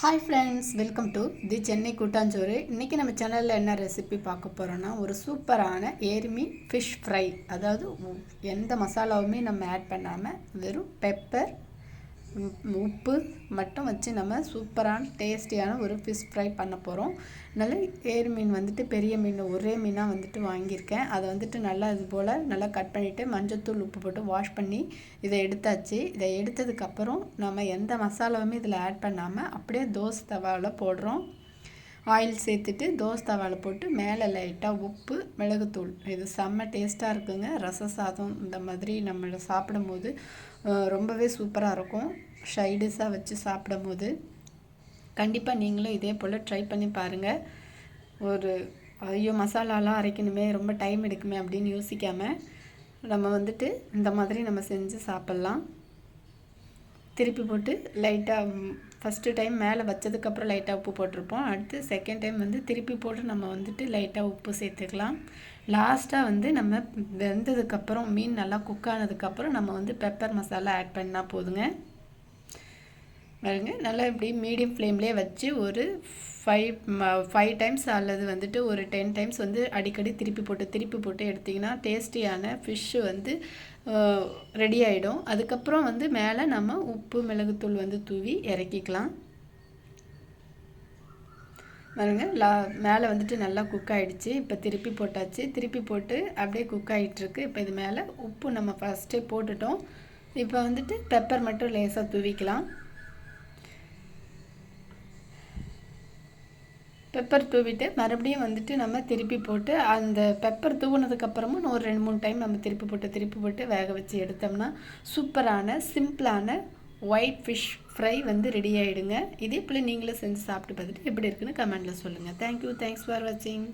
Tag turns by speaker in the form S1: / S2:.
S1: Hi friends welcome to the Chennai கூட்டாஞ்சோறு. இன்றைக்கி நம்ம சேனலில் என்ன ரெசிபி பார்க்க போகிறோன்னா ஒரு சூப்பரான ஏரிமி ஃபிஷ் ஃப்ரை அதாவது எந்த மசாலாவுமே நம்ம ஆட் பண்ணாமல் வெறும் பெப்பர் உப்பு மட்டும் வச்சு நம்ம சூப்பரான டேஸ்டியான ஒரு ஃபிஷ் ஃப்ரை பண்ண போகிறோம் நல்ல ஏர் மீன் வந்துட்டு பெரிய மீன் ஒரே மீனாக வந்துட்டு வாங்கியிருக்கேன். அதை வந்துட்டு நல்லா இது போல் நல்லா கட் பண்ணிவிட்டு மஞ்சத்தூள் உப்பு போட்டு வாஷ் பண்ணி இதை எடுத்தாச்சு. இதை எடுத்ததுக்கப்புறம் நம்ம எந்த மசாலாவுமே இதில் ஆட் பண்ணாமல் அப்படியே தோசை தவாவில் போடுறோம். ஆயில் சேர்த்துட்டு தோசை தவாவில் போட்டு மேலே லைட்டாக உப்பு மிளகுத்தூள். இது செம்ம டேஸ்ட்டாக இருக்குங்க. ரச சாதம் இந்த மாதிரி நம்ம சாப்பிடும்போது ரொம்பவே சூப்பராக இருக்கும். ஷைடிஷாக வச்சு சாப்பிடும்போது. கண்டிப்பாக நீங்களும் இதே போல் ட்ரை பண்ணி பாருங்கள் ஒரு ஐயோ மசாலாலாம் அரைக்கணுமே ரொம்ப டைம் எடுக்குமே அப்படின்னு யோசிக்காமல் நம்ம வந்துட்டு இந்த மாதிரி நம்ம செஞ்சு சாப்பிட்லாம். திருப்பி போட்டு லைட்டாக ஃபஸ்ட்டு டைம் மேலே வச்சதுக்கப்புறம் லைட்டாக உப்பு போட்டிருப்போம். அடுத்து செகண்ட் டைம் வந்து திருப்பி போட்டு நம்ம வந்துட்டு லைட்டாக உப்பு சேர்த்துக்கலாம். லாஸ்ட்டாக வந்து நம்ம வெந்ததுக்கப்புறம் மீன் நல்லா குக் ஆனதுக்கப்புறம் நம்ம வந்து பெப்பர் மசாலா ஆட் பண்ணால் போதுங்க. பாருங்க. நல்லா இப்படி மீடியம் ஃப்ளேம்லேயே வச்சு ஒரு ஃபைவ் ஃபைவ் டைம்ஸ் அல்லது வந்துட்டு ஒரு டென் டைம்ஸ் வந்து அடிக்கடி திருப்பி போட்டு திருப்பி போட்டு எடுத்திங்கன்னா டேஸ்டியான ஃபிஷ்ஷு வந்து ரெடி ஆகிடும் அதுக்கப்புறம் வந்து மேலே நம்ம உப்பு மிளகுத்தூள் வந்து தூவி இறக்கிக்கலாம். பாருங்க. லா மேலே வந்துட்டு நல்லா குக் ஆகிடுச்சு இப்போ திருப்பி போட்டாச்சு. திருப்பி போட்டு அப்படியே குக் ஆகிட்டுருக்கு இப்போ இது மேலே உப்பு நம்ம ஃபஸ்ட்டே போட்டுட்டோம். இப்போ வந்துட்டு பெப்பர் மட்டும் லேசாக தூவிக்கலாம். பெப்பர் தூவிட்டு மறுபடியும் வந்துட்டு நம்ம திருப்பி போட்டு அந்த பெப்பர் தூவுனதுக்கப்புறமும் ஒரு ரெண்டு மூணு டைம் நம்ம திருப்பி போட்டு திருப்பி போட்டு வேக வச்சு எடுத்தோம்னா சூப்பரான சிம்பிளான ஒயிட் ஃபிஷ் ஃப்ரை வந்து ரெடி ஆகிடுங்க இதே போல் நீங்களும் செஞ்சு சாப்பிட்டு பார்த்துட்டு எப்படி இருக்குன்னு கமெண்டில் சொல்லுங்கள் தேங்க்யூ தேங்க்ஸ் ஃபார் வாட்சிங்